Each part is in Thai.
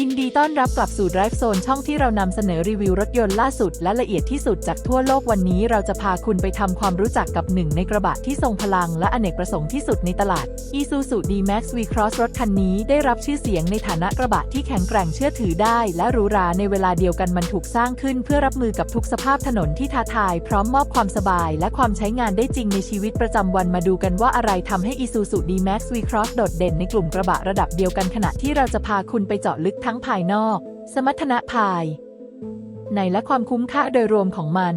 ยินดีต้อนรับกลับสู่ Drive Zone ช่องที่เรานำเสนอรีวิวรถยนต์ล่าสุดและละเอียดที่สุดจากทั่วโลกวันนี้เราจะพาคุณไปทำความรู้จักกับหนึ่งในกระบะที่ทรงพลังและอเนกประสงค์ที่สุดในตลาด Isuzu D-Max V-Cross รถคันนี้ได้รับชื่อเสียงในฐานะกระบะที่แข็งแกร่งเชื่อถือได้ และหรูหราในเวลาเดียวกันมันถูกสร้างขึ้นเพื่อรับมือกับทุกสภาพถนนที่ท้าทาย พร้อมมอบความสบาย และความใช้งานได้จริงในชีวิตประจำวันมาดูกันว่าอะไรทำให้ Isuzu D-Max V-Cross โดดเด่นในกลุ่มกระบะระดับเดียวกันขณะที่เราจะพาคุณไปเจาะลึกทั้งภายนอก สมรรถนะภาย ในและความคุ้มค่าโดยรวมของมัน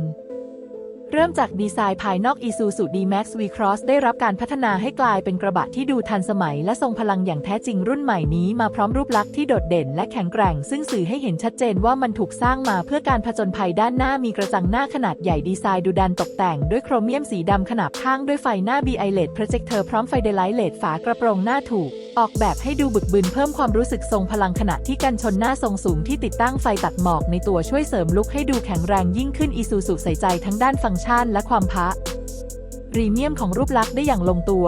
เริ่มจากดีไซน์ภายนอก Isuzu D-Max V-Cross ได้รับการพัฒนาให้กลายเป็นกระบะที่ดูทันสมัย และทรงพลังอย่างแท้จริงรุ่นใหม่นี้มาพร้อมรูปลักษณ์ที่โดดเด่น และแข็งแกร่ง ซึ่งสื่อให้เห็นชัดเจนว่ามันถูกสร้างมาเพื่อการผจญภัยด้านหน้ามีกระจังหน้าขนาดใหญ่ดีไซน์ดูดันตกแต่งด้วยโครเมียมสีดำขนาบข้างด้วยไฟหน้า BI LED Projector พร้อมไฟเดลไลท์เลดฝากระโปรงหน้าถูก ออกแบบให้ดูบึกบึนเพิ่มความรู้สึกทรงพลังขณะที่กันชนหน้าทรงสูงที่ติดตั้งไฟตัดหมอกในตัวช่วยเสริมลุคให้ดูแข็งแรงยิ่งขึ้น Isuzu ใส่ใจทั้งด้านฟังก์ชันและความพะรีเมียมของรูปลักษณ์ได้อย่างลงตัว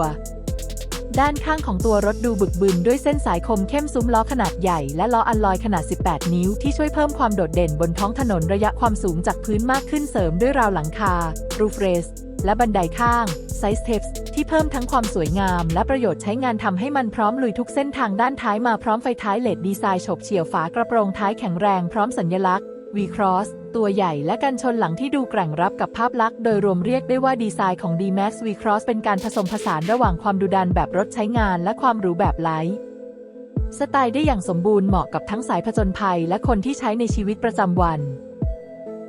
ด้านข้างของตัวรถดูบึกบึนด้วยเส้นสายคมเข้มซุ้มล้อขนาดใหญ่และล้ออัลลอยขนาด 18 นิ้วที่ช่วยเพิ่มความโดดเด่นบนท้องถนนระยะความสูงจากพื้นมากขึ้นเสริมด้วยราวหลังคารูฟเรส และบันไดข้างไซส์เทปส์ที่เพิ่มทั้งความสวยงาม และประโยชน์ใช้งานทำให้มันพร้อมลุยทุกเส้นทางด้านท้ายมาพร้อมไฟท้ายเลดดีไซน์ฉบเฉี่ยวฝากระโปรงท้ายแข็งแรงพร้อมสัญลักษณ์ V-Cross ตัวใหญ่และกันชนหลังที่ดูแกร่งรับกับภาพลักษณ์โดยรวมเรียกได้ว่าดีไซน์ของ D-Max V-Cross เป็นการผสมผสานระหว่างความดุดันแบบรถใช้งาน และความหรูแบบไลท์สไตล์ได้อย่างสมบูรณ์เหมาะกับทั้งสายผจญภัย และคนที่ใช้ในชีวิตประจำวัน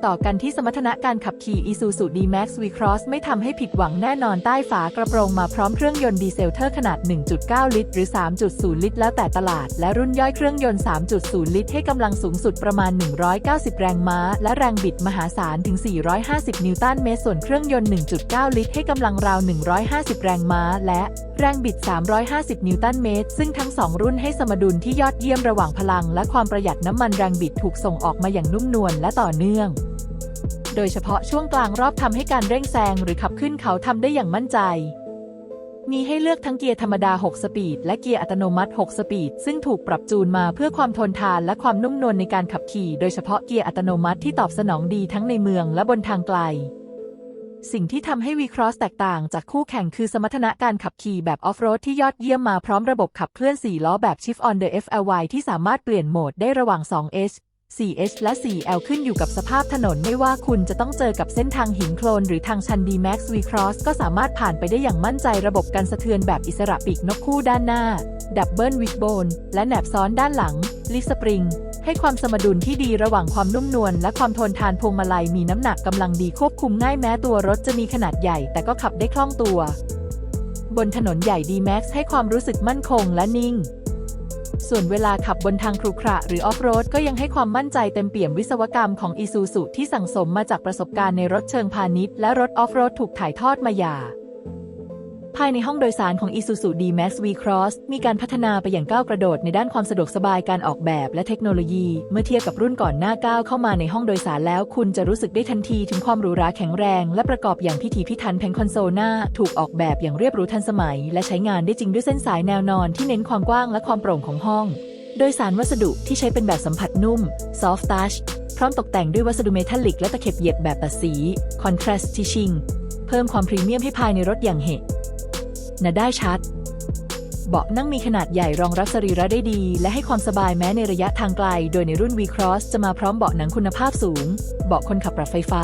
ต่อกันที่สมรรถนะการขับขี่ Isuzu D-Max V-Cross ไม่ทำให้ผิดหวังแน่นอนใต้ฝากระโปรงมาพร้อมเครื่องยนต์ดีเซลเทอร์ขนาด 1.9 ลิตร หรือ 3.0 ลิตร แล้วแต่ตลาด และรุ่นย่อยเครื่องยนต์ 3.0 ลิตร ให้กำลังสูงสุดประมาณ 190 แรงม้า และแรงบิดมหาศาลถึง 450 นิวตันเมตร ส่วนเครื่องยนต์ 1.9 ลิตร ให้กำลังราว 150 แรงม้า และแรงบิด 350 นิวตันเมตร ซึ่งทั้งสองรุ่นให้สมดุลที่ยอดเยี่ยมระหว่างพลัง และความประหยัดน้ำมันแรงบิดถูกส่งออกมาอย่างนุ่มนวลและต่อเนื่อง โดยเฉพาะช่วงกลางรอบทำให้การเร่งแซงหรือขับขึ้นเขาทำได้อย่างมั่นใจ มีให้เลือกทั้งเกียร์ธรรมดา 6 สปีด และเกียร์อัตโนมัติ 6 สปีด ซึ่งถูกปรับจูนมาเพื่อความทนทานและความนุ่มนวลในการขับขี่โดยเฉพาะเกียร์อัตโนมัติที่ตอบสนองดีทั้งในเมืองและบนทางไกลสิ่งที่ทำให้ V-Cross แตกต่างจากคู่แข่งคือสมรรถนะการขับขี่แบบออฟโรดที่ยอดเยี่ยมมาพร้อมระบบขับเคลื่อน 4 ล้อแบบ Shift on the FLY ที่สามารถเปลี่ยนโหมดได้ระหว่าง 2H 4H และ 4L ขึ้นอยู่กับสภาพถนนไม่ว่าคุณจะต้องเจอกับเส้นทางหินโคลน หรือทางชัน D-Max V-Cross ก็สามารถผ่านไปได้อย่างมั่นใจระบบการสะเทือนแบบอิสระปีกนกคู่ด้านหน้า ดับเบิลวิกโบน และแหนบซ้อนด้านหลัง ลิสปริง ให้ความสมดุลที่ดีระหว่างความนุ่มนวลและความทนทานพวงมาลัยมีน้ำหนักกำลังดีควบคุมง่ายแม้ตัวรถจะมีขนาดใหญ่แต่ก็ขับได้คล่องตัว บนถนนใหญ่ D-Max ให้ความรู้สึกมั่นคงและนิ่ง ส่วนเวลาขับบนทางครุขระหรือออฟโรดก็ยังให้ความมั่นใจเต็มเปี่ยมวิศวกรรมของอีซูซุที่สั่งสมมาจากประสบการณ์ในรถเชิงพาณิชย์และรถออฟโรดถูกถ่ายทอดมาอย่าง ภายในห้องโดยสารของ Isuzu D-Max V-Cross มีการพัฒนาไปอย่างก้าวกระโดดในด้านความสะดวกสบายการออกแบบและเทคโนโลยี เมื่อเทียบกับรุ่นก่อนหน้าก้าวเข้ามาในห้องโดยสารแล้ว คุณจะรู้สึกได้ทันทีถึงความหรูหราแข็งแรง และประกอบอย่างพิถีพิถันแผงคอนโซลหน้า ถูกออกแบบอย่างเรียบหรูทันสมัย และใช้งานได้จริงด้วยเส้นสายแนวนอนที่เน้นความกว้างและความโปร่งของห้อง โดยสารวัสดุที่ใช้เป็นแบบสัมผัสนุ่ม soft touch พร้อมตกแต่งด้วยวัสดุเมทัลลิกและตะเข็บเหยียบแบบตัดสี contrast stitching เพิ่มความพรีเมียมให้ภายในรถอย่างเห น่าได้ชัด เบาะนั่งมีขนาดใหญ่รองรับสรีระได้ดี และให้ความสบายแม้ในระยะทางไกล โดยในรุ่น V-Cross จะมาพร้อมเบาะหนังคุณภาพสูง เบาะคนขับปรับไฟฟ้า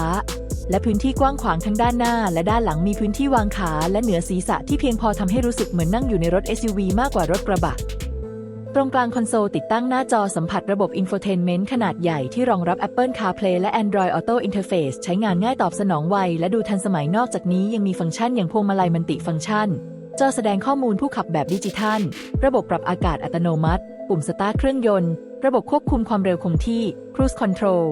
และพื้นที่กว้างขวางทั้งด้านหน้า และด้านหลังมีพื้นที่วางขาและเหนือศีรษะที่เพียงพอทำให้รู้สึกเหมือนนั่งอยู่ในรถ SUV มากกว่ารถกระบะตรงกลางคอนโซลติดตั้งหน้าจอสัมผัสระบบ Infotainment ขนาดใหญ่ที่รองรับ Apple CarPlay และ Android Auto Interface ใช้งานง่ายตอบสนองไว และดูทันสมัยนอกจากนี้ยังมีฟังก์ชันอย่างพวงมาลัยมัลติฟังก์ชัน จอแสดงข้อมูลผู้ขับแบบดิจิทัล ระบบปรับอากาศอัตโนมัติ ปุ่มสตาร์ทเครื่องยนต์ ระบบควบคุมความเร็วคงที่ Cruise Control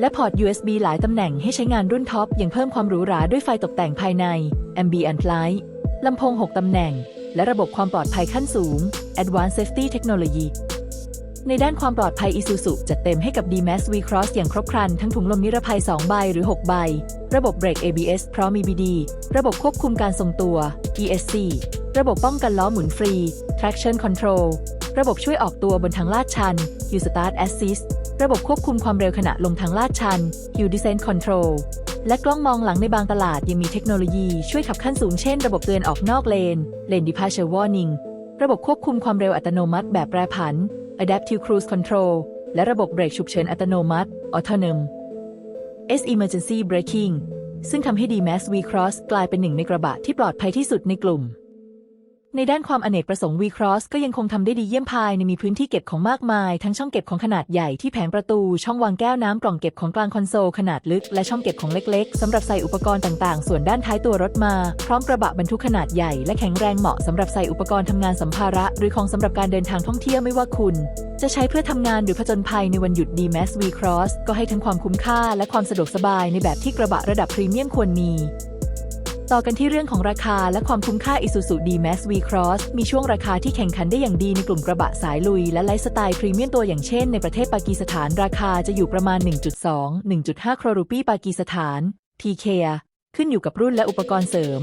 และพอร์ต USB หลายตำแหน่งให้ใช้งานรุ่นท็อปยังเพิ่มความหรูหราด้วยไฟตกแต่งภายใน Ambient Light ลำโพง 6 ตำแหน่ง และระบบความปลอดภัยขั้นสูง Advanced Safety Technology ในด้านความปลอดภัย Isuzu จัดเต็มให้กับ D-Max V-Cross อย่างครบครัน ทั้งถุงลมนิรภัย 2 ใบหรือ 6 ใบ ระบบเบรก ABS พร้อม EBD ระบบควบคุมการทรงตัว ESC ระบบป้องกันล้อหมุนฟรี Traction Control ระบบช่วยออกตัวบนทางลาดชัน Hill Start Assist ระบบควบคุมความเร็วขณะลงทางลาดชัน Hill Descent Control และกล้องมองหลังในบางตลาดยังมีเทคโนโลยีช่วยขับขั้นสูงเช่นระบบเตือนออกนอกเลน Lane Departure Warning ระบบควบคุมความเร็วอัตโนมัติแบบแปรผัน Adaptive Cruise Control และระบบเบรกฉุกเฉินอัตโนมัติ Autonom S Emergency Braking ซึ่งทำให้ D-Max V-Cross กลายเป็นหนึ่งในกระบะที่ปลอดภัยที่สุดในกลุ่ม ในด้านความอเนกประสงค์ V-Cross ก็ยังคงทำได้ดีเยี่ยมภายในมีพื้นที่เก็บของมากมาย ทั้งช่องเก็บของขนาดใหญ่ที่แผงประตู ช่องวางแก้วน้ำกล่องเก็บของกลางคอนโซลขนาดลึก และช่องเก็บของเล็กๆสำหรับใส่อุปกรณ์ต่างๆ ส่วนด้านท้ายตัวรถมา พร้อมกระบะบรรทุกขนาดใหญ่และแข็งแรงเหมาะสำหรับใส่อุปกรณ์ทำงานสัมภาระ หรือของสำหรับการเดินทางท่องเที่ยวไม่ว่าคุณ จะใช้เพื่อทำงานหรือผจญภัยในวันหยุด D-Max V-Cross ก็ให้ทั้งความคุ้มค่าและความสะดวกสบายในแบบที่กระบะระดับพรีเมียมควรมี ต่อกันที่เรื่องของราคาและความคุ้มค่า Isuzu D-Max V-Cross มีช่วงราคาที่แข่งขันได้อย่างดีในกลุ่มกระบะสายลุย และไลฟ์สไตล์พรีเมียมตัวอย่างเช่นในประเทศปากีสถานราคาจะอยู่ประมาณ 1.2 1.5โครรูปีปากีสถาน TK ขึ้นอยู่กับรุ่นและอุปกรณ์เสริม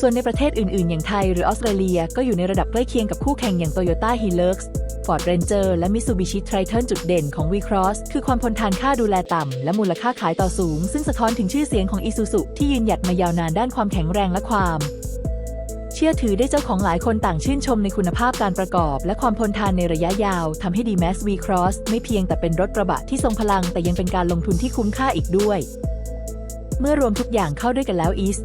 ส่วนในประเทศอื่น ๆ อย่างไทยหรือออสเตรเลีย ก็อยู่ในระดับใกล้เคียงกับคู่แข่งอย่าง Toyota Hilux Ford Ranger และ Mitsubishi Triton จุดเด่นของ V-Cross คือความทนทานค่าดูแลต่ำ และมูลค่าขายต่อสูง ซึ่งสะท้อนถึงชื่อเสียงของ Isuzu ที่ยืนหยัดมายาวนานด้านความแข็งแรงและความ เชื่อถือได้เจ้าของหลายคนต่างชื่นชมในคุณภาพการประกอบ และความทนทานในระยะยาวทำให้ D-Max V-Cross ไม่เพียงแต่เป็นรถกระบะที่ทรงพลัง แต่ยังเป็นการลงทุนที่คุ้มค่าอีกด้วย เมื่อรวมทุกอย่างเข้าด้วยกันแล้ว East